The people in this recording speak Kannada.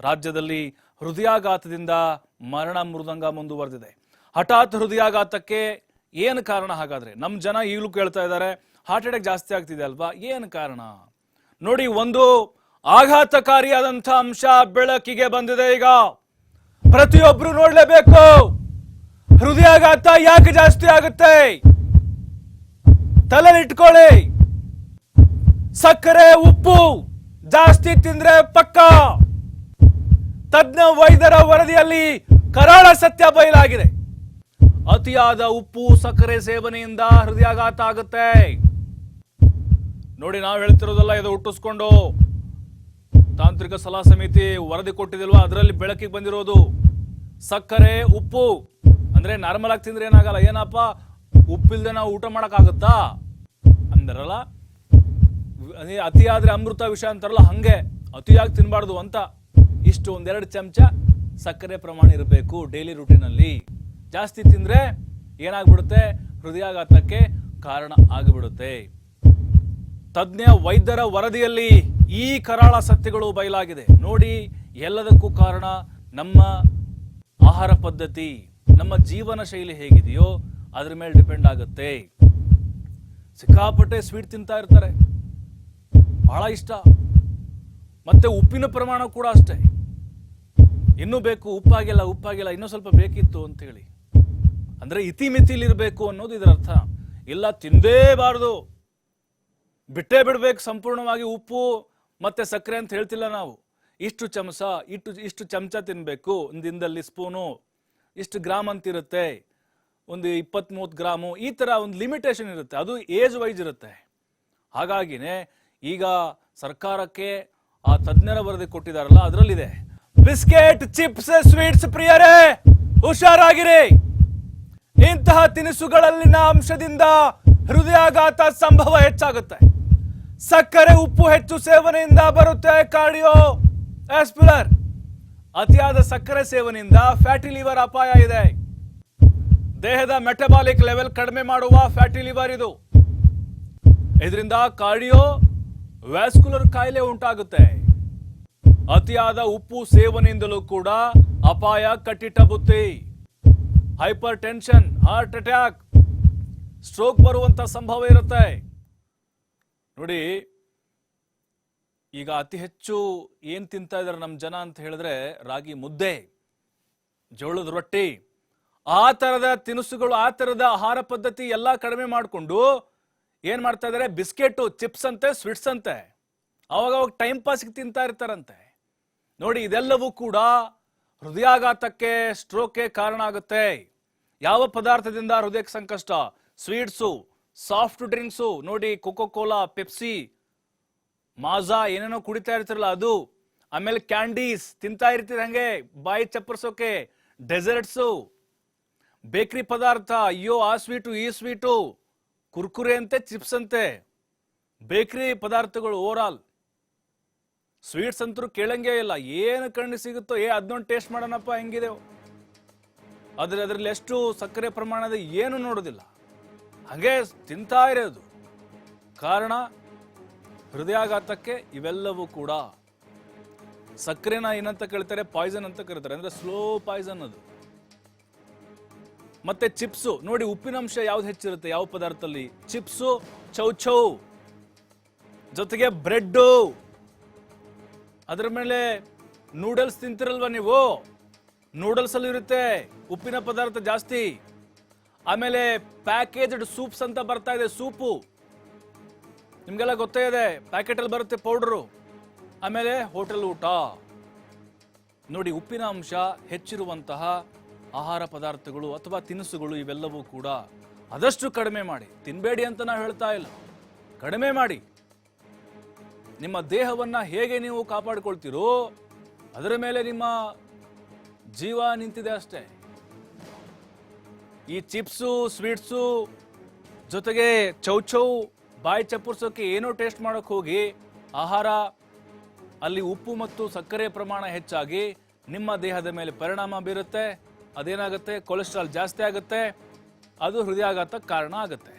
ರಾಜ್ಯದಲ್ಲಿ ಹೃದಯಾಘಾತದಿಂದ ಮರಣ ಮೃದಂಗ ಮುಂದುವರೆದಿದೆ. ಹಠಾತ್ ಹೃದಯಾಘಾತಕ್ಕೆ ಏನು ಕಾರಣ ಹಾಗಾದ್ರೆ? ನಮ್ಮ ಜನ ಈಗಲೂ ಕೇಳ್ತಾ ಇದ್ದಾರೆ ಹಾರ್ಟ್ ಅಟ್ಯಾಕ್ ಜಾಸ್ತಿ ಆಗ್ತಿದೆ ಅಲ್ವಾ? ಏನು ಕಾರಣ? ನೋಡಿ, ಒಂದು ಆಘಾತಕಾರಿಯಾದಂಥ ಅಂಶ ಬೆಳಕಿಗೆ ಬಂದಿದೆ ಈಗ. ಪ್ರತಿಯೊಬ್ರು ನೋಡ್ಲೇಬೇಕು. ಹೃದಯಾಘಾತ ಯಾಕೆ ಜಾಸ್ತಿ ಆಗುತ್ತೆ? ತಲೆಲಿಟ್ಕೊಳ್ಳಿ. ಸಕ್ಕರೆ, ಉಪ್ಪು ಜಾಸ್ತಿ ತಿಂದ್ರೆ ಪಕ್ಕ. ತಜ್ಞ ವೈದ್ಯರ ವರದಿಯಲ್ಲಿ ಕರಾಳ ಸತ್ಯ ಬಯಲಾಗಿದೆ. ಅತಿಯಾದ ಉಪ್ಪು, ಸಕ್ಕರೆ ಸೇವನೆಯಿಂದ ಹೃದಯಾಘಾತ ಆಗುತ್ತೆ. ನೋಡಿ, ನಾವು ಹೇಳ್ತಿರೋದಲ್ಲ ಇದು ಹುಟ್ಟಿಸ್ಕೊಂಡು ತಾಂತ್ರಿಕ ಸಲಹಾ ಸಮಿತಿ ವರದಿ ಕೊಟ್ಟಿದಿಲ್ವಾ? ಅದರಲ್ಲಿ ಬೆಳಕಿಗೆ ಬಂದಿರೋದು ಸಕ್ಕರೆ, ಉಪ್ಪು. ಅಂದ್ರೆ ನಾರ್ಮಲ್ ಆಗಿ ತಿಂದ್ರೆ ಏನಾಗಲ್ಲ. ಏನಪ್ಪ? ಉಪ್ಪಿಲ್ದೆ ನಾವು ಊಟ ಮಾಡೋಕ್ಕಾಗುತ್ತಾ? ಅಂದರಲ್ಲ, ಅದೇ ಅತಿಯಾದ್ರೆ ಅಮೃತ ವಿಷ ಅಂತಾರಲ್ಲ, ಹಂಗೆ ಅತಿಯಾಗಿ ತಿನ್ಬಾರ್ದು ಅಂತ. ಇಷ್ಟು ಒಂದೆರಡು ಚಮಚ ಸಕ್ಕರೆ ಪ್ರಮಾಣ ಇರಬೇಕು ಡೈಲಿ ರೂಟೀನಲ್ಲಿ ಜಾಸ್ತಿ ತಿಂದರೆ ಏನಾಗ್ಬಿಡುತ್ತೆ? ಹೃದಯಾಘಾತಕ್ಕೆ ಕಾರಣ ಆಗಿಬಿಡುತ್ತೆ. ತಜ್ಞ ವೈದ್ಯರ ವರದಿಯಲ್ಲಿ ಈ ಕರಾಳ ಸತ್ಯಗಳು ಬಯಲಾಗಿದೆ. ನೋಡಿ, ಎಲ್ಲದಕ್ಕೂ ಕಾರಣ ನಮ್ಮ ಆಹಾರ ಪದ್ಧತಿ, ನಮ್ಮ ಜೀವನ ಶೈಲಿ ಹೇಗಿದೆಯೋ ಅದ್ರ ಮೇಲೆ ಡಿಪೆಂಡ್ ಆಗುತ್ತೆ. ಸಿಕ್ಕಾಪಟ್ಟೆ ಸ್ವೀಟ್ ತಿಂತಾ ಇರ್ತಾರೆ. ಬಹಳ ಇಷ್ಟ. ಮತ್ತೆ ಉಪ್ಪಿನ ಪ್ರಮಾಣ ಕೂಡ ಅಷ್ಟೇ. ಇನ್ನೂ ಬೇಕು, ಉಪ್ಪಾಗಿಲ್ಲ ಉಪ್ಪಾಗಿಲ್ಲ ಇನ್ನೂ ಸ್ವಲ್ಪ ಬೇಕಿತ್ತು ಅಂತ ಹೇಳಿ ಅಂದ್ರೆ ಇತಿಮಿತಿಲಿರಬೇಕು ಅನ್ನೋದು ಇದರ ಅರ್ಥ. ಇಲ್ಲ ತಿಂದೇಬಾರದು ಬಿಟ್ಟೇ ಬಿಡ್ಬೇಕು ಸಂಪೂರ್ಣವಾಗಿ ಉಪ್ಪು ಮತ್ತೆ ಸಕ್ಕರೆ ಅಂತ ಹೇಳ್ತಿಲ್ಲ ನಾವು. ಇಷ್ಟು ಚಮಚ ಇಷ್ಟು ಇಷ್ಟು ಚಮಚ ತಿನ್ನಬೇಕು ಒಂದು ದಿನದಲ್ಲಿ ಸ್ಪೂನು, ಇಷ್ಟು ಗ್ರಾಮ್ ಅಂತಿರುತ್ತೆ. ಒಂದು ಇಪ್ಪತ್ತ್ ಮೂವತ್ತು ಗ್ರಾಮು, ಈ ಥರ ಒಂದು ಲಿಮಿಟೇಷನ್ ಇರುತ್ತೆ. ಅದು ಏಜ್ ವೈಸ್ ಇರುತ್ತೆ. ಹಾಗಾಗಿನೇ ಈಗ ಸರ್ಕಾರಕ್ಕೆ ಆ ತಜ್ಞರ ವರದಿ ಕೊಟ್ಟಿದ್ದಾರಲ್ಲ, ಅದರಲ್ಲಿದೆ. ಬಿಸ್ಕೆಟ್, ಚಿಪ್ಸ್, ಸ್ವೀಟ್ಸ್ ಪ್ರಿಯರೇ, ಹುಷಾರಾಗಿರಿ. ಇಂತಹ ತಿನಿಸುಗಳಲ್ಲಿನ ಅಂಶದಿಂದ ಹೃದಯಾಘಾತ ಸಂಭವ ಹೆಚ್ಚಾಗುತ್ತೆ. ಸಕ್ಕರೆ, ಉಪ್ಪು ಹೆಚ್ಚು ಸೇವನೆಯಿಂದ ಬರುತ್ತೆ ಕಾರ್ಡಿಯೋ ಆಸ್ಪಿಲರ್ ಅತಿಯಾದ ಸಕ್ಕರೆ ಸೇವನೆಯಿಂದ ಫ್ಯಾಟಿ ಲಿವರ್ ಅಪಾಯ ಇದೆ. ದೇಹದ ಮೆಟಬಾಲಿಕ್ ಲೆವೆಲ್ ಕಡಿಮೆ ಮಾಡುವ ಫ್ಯಾಟಿ ಲಿವರ್ ಇದು. ಇದರಿಂದ ಕಾರ್ಡಿಯೋ ವ್ಯಾಸ್ಕುಲರ್ ಕಾಯಿಲೆ ಉಂಟಾಗುತ್ತೆ. ಅತಿಯಾದ ಉಪ್ಪು ಸೇವನೆಯಿಂದಲೂ ಕೂಡ ಅಪಾಯ ಕಟ್ಟಿಟ್ಟ ಬುತ್ತಿ hypertension heart attack, stroke ಬರುವಂತ ಸಂಭವ ಇರುತ್ತೆ. ನೋಡಿ, ಈಗ ಅತಿ ಹೆಚ್ಚು ಏನ್ ತಿಂತಾ ಇದಾರೆ ನಮ್ಮ ಜನ ಅಂತ ಹೇಳಿದ್ರೆ ರಾಗಿ ಮುದ್ದೆ, ಜೋಳದ ರೊಟ್ಟಿ. ಆ ತರದ ತಿನಿಸುಗಳು, ಆ ತರದ ಆಹಾರ ಪದ್ಧತಿ ಎಲ್ಲ ಕಡಿಮೆ ಮಾಡಿಕೊಂಡು ಏನ್ ಮಾಡ್ತಾ ಇದಾರೆ? ಬಿಸ್ಕೆಟ್, ಚಿಪ್ಸ್ ಅಂತೆ, ಸ್ವೀಟ್ಸ್ ಅಂತೆ. ಅವಾಗ ಅವಾಗ ಟೈಮ್ ಪಾಸ್ಗೆ ತಿಂತಾ ಇರ್ತಾರಂತೆ. ನೋಡಿ, ಇದೆಲ್ಲವೂ ಕೂಡ ಹೃದಯಾಘಾತಕ್ಕೆ, ಸ್ಟ್ರೋಕ್ಗೆ ಕಾರಣ ಆಗುತ್ತೆ. ಯಾವ ಪದಾರ್ಥದಿಂದ ಹೃದಯಕ್ಕೆ ಸಂಕಷ್ಟ? ಸ್ವೀಟ್ಸು, ಸಾಫ್ಟ್ ಡ್ರಿಂಕ್ಸು, ನೋಡಿ ಕೋಕೋ ಕೋಲಾ ಪೆಪ್ಸಿ, ಮಾಜಾ, ಏನೇನೋ ಕುಡಿತಾ ಇರ್ತಿರಲ್ಲ ಅದು. ಆಮೇಲೆ ಕ್ಯಾಂಡೀಸ್, ತಿಂತಾ ಇರ್ತೀರ ಹಂಗೆ, ಬಾಯಿ ಚಪ್ಪರ್ಸೋಕೆ, ಡೆಸರ್ಟ್ಸು, ಬೇಕರಿ ಪದಾರ್ಥ, ಅಯ್ಯೋ, ಆ ಸ್ವೀಟು, ಈ ಸ್ವೀಟು, ಕುರ್ಕುರೆ ಅಂತೆ, ಚಿಪ್ಸ್ ಅಂತೆ. ಬೇಕರಿ ಪದಾರ್ಥಗಳು ಓವರ್ ಆಲ್ ಸ್ವೀಟ್ಸ್ ಅಂತೂ ಕೇಳಂಗೇ ಇಲ್ಲ. ಏನು ಕಣ್ಣು ಸಿಗುತ್ತೋ, ಏ ಅದನ್ನೊಂದು ಟೇಸ್ಟ್ ಮಾಡೋಣಪ್ಪ, ಹೆಂಗಿದೆ? ಅದ್ರ ಅದರಲ್ಲಿ ಎಷ್ಟು ಸಕ್ಕರೆ ಪ್ರಮಾಣದ ಏನು ನೋಡೋದಿಲ್ಲ. ಹಾಗೆ ತಿಂತಾ ಇರೋದು. ಕಾರಣ, ಹೃದಯಾಘಾತಕ್ಕೆ ಇವೆಲ್ಲವೂ ಕೂಡ. ಸಕ್ಕರೆನ ಏನಂತ ಕರೀತಾರೆ? ಪಾಯ್ಸನ್ ಅಂತ ಕರೀತಾರೆ. ಅಂದ್ರೆ ಸ್ಲೋ ಪಾಯ್ಸನ್ ಅದು. ಮತ್ತೆ ಚಿಪ್ಸು. ನೋಡಿ ಉಪ್ಪಿನಂಶ ಯಾವ್ದು ಹೆಚ್ಚಿರುತ್ತೆ? ಯಾವ ಪದಾರ್ಥದಲ್ಲಿ? ಚಿಪ್ಸು, ಚೌ ಚೌ. ಜೊತೆಗೆ ಬ್ರೆಡ್ಡು. ಅದ್ರ ಮೇಲೆ ನೂಡಲ್ಸ್ ತಿಂತಿರಲ್ವ ನೀವು? ನೂಡಲ್ಸ್ ಅಲ್ಲಿ ಇರುತ್ತೆ, ಉಪ್ಪಿನ ಪದಾರ್ಥ ಜಾಸ್ತಿ. ಆಮೇಲೆ ಪ್ಯಾಕೇಜ್ಡ್ ಸೂಪ್ಸ್ ಅಂತ ಬರ್ತಾ ಇದೆ, ಸೂಪು. ನಿಮ್ಗೆಲ್ಲ ಗೊತ್ತೇ ಇದೆ ಪ್ಯಾಕೆಟ್ ಅಲ್ಲಿ ಬರುತ್ತೆ ಪೌಡ್ರು ಆಮೇಲೆ ಹೋಟೆಲ್ ಊಟ. ನೋಡಿ, ಉಪ್ಪಿನ ಅಂಶ ಹೆಚ್ಚಿರುವಂತಹ ಆಹಾರ ಪದಾರ್ಥಗಳು ಅಥವಾ ತಿನಿಸುಗಳು ಇವೆಲ್ಲವೂ ಕೂಡ ಆದಷ್ಟು ಕಡಿಮೆ ಮಾಡಿ. ತಿನ್ನಬೇಡಿ ಅಂತ ನಾವು ಹೇಳ್ತಾ ಇಲ್ಲ. ಕಡಿಮೆ ಮಾಡಿ. ನಿಮ್ಮ ದೇಹವನ್ನ ಹೇಗೆ ನೀವು ಕಾಪಾಡಿಕೊಳ್ತೀರೋ, ಅದರ ಮೇಲೆ ನಿಮ್ಮ ಜೀವ ನಿಂತಿದೆ ಅಷ್ಟೇ. ಈ ಚಿಪ್ಸು, ಸ್ವೀಟ್ಸು ಜೊತೆಗೆ ಚೌಚೌ ಬಾಯಿ ಚಪ್ಪರ್ಸೋಕೆ ಏನೋ ಟೇಸ್ಟ್ ಮಾಡೋಕೆ ಹೋಗಿ, ಆಹಾರ ಅಲ್ಲಿ ಉಪ್ಪು ಮತ್ತು ಸಕ್ಕರೆ ಪ್ರಮಾಣ ಹೆಚ್ಚಾಗಿ ನಿಮ್ಮ ದೇಹದ ಮೇಲೆ ಪರಿಣಾಮ ಬೀರುತ್ತೆ, ಅದೇನಾಗುತ್ತೆ? ಕೊಲೆಸ್ಟ್ರಾಲ್ ಜಾಸ್ತಿ ಆಗುತ್ತೆ, ಅದು ಹೃದಯಾಘಾತಕ್ಕೆ ಕಾರಣ ಆಗುತ್ತೆ.